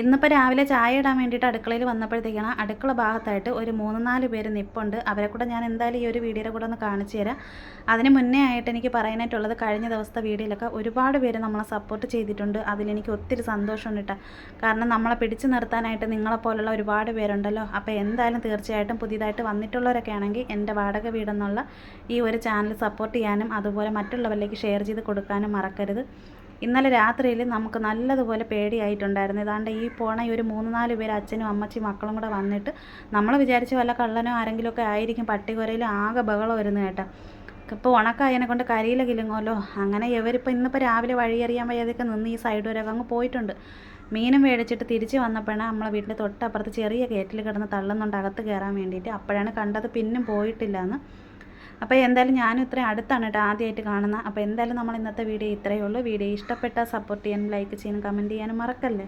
ഇന്നിപ്പോൾ രാവിലെ ചായ ഇടാൻ വേണ്ടിയിട്ട് അടുക്കളയിൽ വന്നപ്പോഴത്തേക്കാണ് അടുക്കള ഭാഗത്തായിട്ട് ഒരു മൂന്ന് നാല് പേര് നിപ്പുണ്ട്. അവരെ കൂടെ ഞാൻ എന്തായാലും ഈ ഒരു വീഡിയോയുടെ കൂടെ ഒന്ന് കാണിച്ചു തരാം. അതിന് മുന്നേ ആയിട്ട് എനിക്ക് പറയാനായിട്ടുള്ളത് കഴിഞ്ഞ ദിവസത്തെ വീഡിയോയിലൊക്കെ ഒരുപാട് പേര് നമ്മളെ സപ്പോർട്ട് ചെയ്തിട്ടുണ്ട്. അതിലെനിക്ക് ഒത്തിരി സന്തോഷമുണ്ട് കേട്ടോ കാരണം നമ്മളെ പിടിച്ചു നിർത്താനായിട്ട് നിങ്ങളെപ്പോലുള്ള ഒരുപാട് പേരുണ്ടല്ലോ. അപ്പോൾ എന്തായാലും തീർച്ചയായിട്ടും പുതിയതായിട്ട് വന്നിട്ടുള്ളവരൊക്കെ ആണെങ്കിൽ എന്റെ വാടക വീടെന്നുള്ള ഈ ഒരു ചാനൽ സപ്പോർട്ട് ചെയ്യാനും അതുപോലെ മറ്റുള്ളവരിലേക്ക് ഷെയർ ചെയ്ത് കൊടുക്കാനും മറക്കരുത്. ഇന്നലെ രാത്രിയിൽ നമുക്ക് നല്ലതുപോലെ പേടിയായിട്ടുണ്ടായിരുന്നു. ഏതാണ്ട് ഈ പോണ ഈ ഒരു മൂന്ന് നാല് പേര് അച്ഛനും അമ്മച്ചി മക്കളും കൂടെ വന്നിട്ട് നമ്മൾ വിചാരിച്ച് വല്ല കള്ളനോ ആരെങ്കിലുമൊക്കെ ആയിരിക്കും. പട്ടി പട്ടികുരയിലും ആകെ ബഹളം വരുന്നു കേട്ടോ. ഇപ്പോൾ ഉണക്കായതിനെ കൊണ്ട് കരിയില കിലുങ്ങുമല്ലോ. അങ്ങനെ ഇവരിപ്പോൾ ഇന്നിപ്പോൾ രാവിലെ വഴിയറിയാൻ വയ്യാതെയൊക്കെ നിന്ന് ഈ സൈഡ് വരെ അങ്ങ് പോയിട്ടുണ്ട്. മീനും മേടിച്ചിട്ട് തിരിച്ച് വന്നപ്പോഴാണ് നമ്മളെ വീട്ടിന്റെ തൊട്ടപ്പുറത്ത് ചെറിയ കയറ്റിൽ കിടന്ന് തള്ളുന്നുണ്ട് അകത്ത് കയറാൻ വേണ്ടിയിട്ട്. അപ്പോഴാണ് കണ്ടത് പിന്നും പോയിട്ടില്ല എന്ന് അപ്പോൾ എന്തായാലും ഞാനും ഇത്രയും അടുത്താണ് കേട്ടോ ആദ്യമായിട്ട് കാണുന്നത്. അപ്പോൾ എന്തായാലും നമ്മൾ ഇന്നത്തെ വീഡിയോ ഇത്രയേ ഉള്ളൂ. വീഡിയോ ഇഷ്ടപ്പെട്ടാൽ സപ്പോർട്ട് ചെയ്യാനും ലൈക്ക് ചെയ്യാനും കമന്റ് ചെയ്യാനും മറക്കല്ലേ?